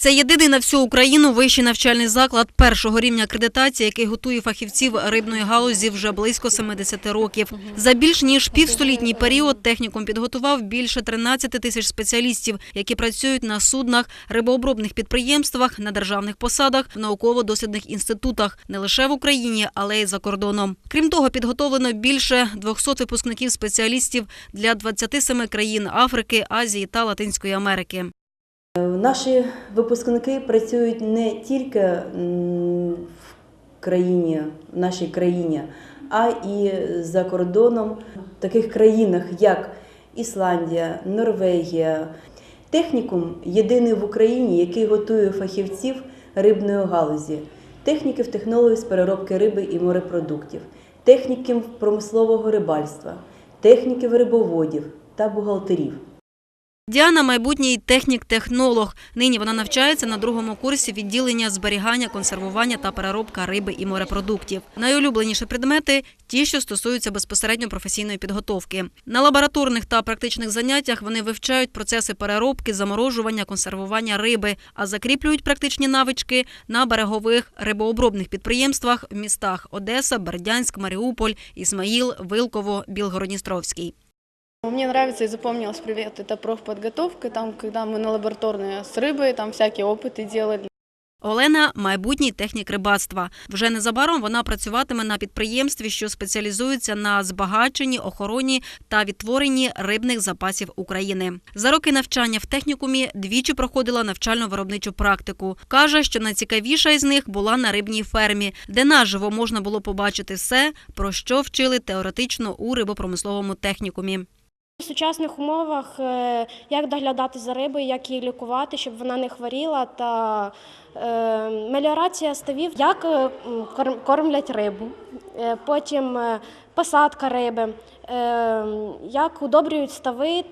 Це єдиний на всю Україну вищий навчальний заклад першого рівня акредитації, який готує фахівців рибної галузі вже близько 70 років. За більш ніж півстолітній період технікум підготував більше 13 тисяч спеціалістів, які працюють на суднах, рибообробних підприємствах, на державних посадах, в науково-дослідних інститутах не лише в Україні, але й за кордоном. Крім того, підготовлено більше 200 випускників спеціалістів для 27 країн Африки, Азії та Латинської Америки. Наші випускники працюють не тільки в країні, в нашій країні, а і за кордоном, в таких країнах, як Ісландія, Норвегія. Технікум єдиний в Україні, який готує фахівців рибної галузі, техніків технологів з переробки риби і морепродуктів, техніків промислового рибальства, техніків рибоводів та бухгалтерів. Діана – майбутній технік-технолог. Нині вона навчається на другому курсі відділення зберігання, консервування та переробка риби і морепродуктів. Найулюбленіші предмети – ті, що стосуються безпосередньо професійної підготовки. На лабораторних та практичних заняттях вони вивчають процеси переробки, заморожування, консервування риби, а закріплюють практичні навички на берегових рибообробних підприємствах в містах Одеса, Бердянськ, Маріуполь, Ісмаїл, Вилково, Білгородністровський. Мне нравится и запомнилось привет, это профподготовка, там, когда мы на лабораторные с рыбой, там всякие опыты делали. Олена – майбутній технік рибацтва. Вже незабаром вона працюватиме на підприємстві, що спеціалізується на збагаченні, охороні та відтворенні рибних запасів України. За роки навчання в технікумі двічі проходила навчально-виробничу практику. Каже, що найцікавіша із них була на рибній фермі, де наживо можна було побачити все, про що вчили теоретично у рибопромисловому технікумі. В сучасних умовах е, як доглядати за рибою, як її лікувати, щоб вона не хворіла, та е, меліорація ставів, як е, кормлять рибу, Е, потім посадка риби, е, як удобрюють стави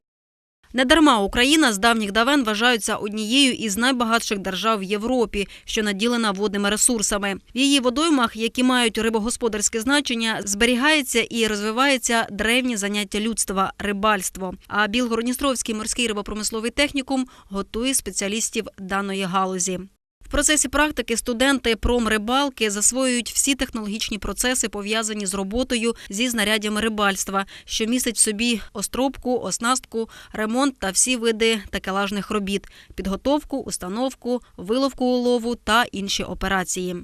Недарма Україна з давніх давен вважається однією із найбагатших держав в Європі, що наділена водними ресурсами. В її водоймах, які мають рибогосподарське значення, зберігається і розвивається древнє заняття людства рибальство. А Білгородністровський морський рибопромисловий технікум готує спеціалістів даної галузі. В процесі практики студенти промрибалки засвоюють всі технологічні процеси, пов'язані з роботою зі знаряддями рибальства, що містить в собі остробку, оснастку, ремонт та всі види такелажних робіт, підготовку, установку, виловку улову та інші операції.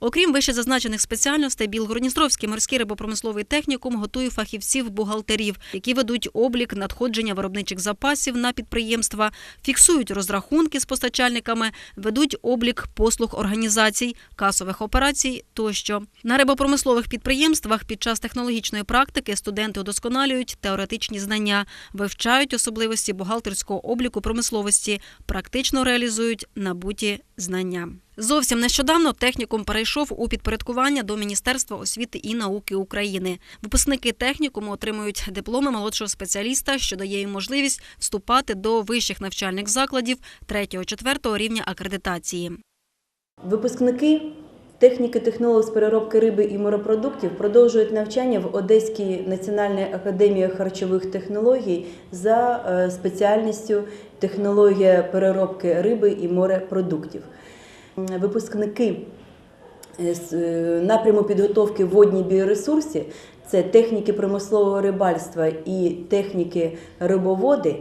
Окрім вищезазначених спеціальностей, Білгородністровський морський рибопромисловий технікум готує фахівців-бухгалтерів, які ведуть облік надходження виробничих запасів на підприємства, фіксують розрахунки з постачальниками, ведуть облік послуг організацій, касових операцій тощо. На рибопромислових підприємствах під час технологічної практики студенти удосконалюють теоретичні знання, вивчають особливості бухгалтерського обліку промисловості, практично реалізують набуті знання. Зовсім нещодавно технікум перейшов у підпорядкування до Міністерства освіти і науки України. Випускники технікуму отримують дипломи молодшого спеціаліста, що дає їм можливість вступати до вищих навчальних закладів 3-4 рівня акредитації. Випускники техніки технолог з переробки риби і морепродуктів продовжують навчання в Одеській національній академії харчових технологій за е, спеціальністю технологія переробки риби і морепродуктів. Випускники напряму підготовки водні біоресурси це техніки промислового рибальства і техніки рибоводи,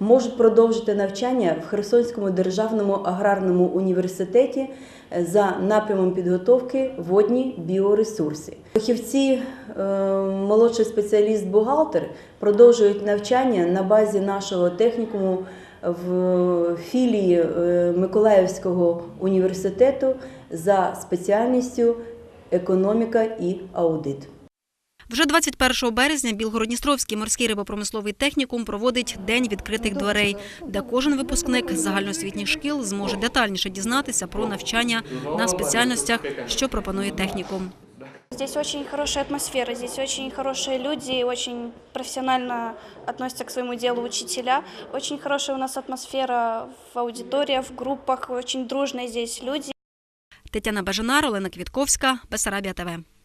можуть продовжити навчання в Херсонському державному аграрному університеті е, за напрямом підготовки водні біоресурси. Фахівці, е, молодший спеціаліст-бухгалтер продовжують навчання на базі нашого технікуму в філії е, Миколаївського університету за спеціальністю економіка і аудит. Вже 21 березня Білгородністровський морський рибопромисловий технікум проводить День відкритих дверей, де кожен випускник загальноосвітніх шкіл зможе детальніше дізнатися про навчання на спеціальностях, що пропонує технікум. Здесь очень хорошая атмосфера, здесь очень хорошие люди, очень профессионально относятся к своему делу учителя. Очень хорошая у нас атмосфера в аудиториях, в группах, очень дружные здесь люди. Тетяна Бажанар, Олена Квітковська, Бесарабія ТВ.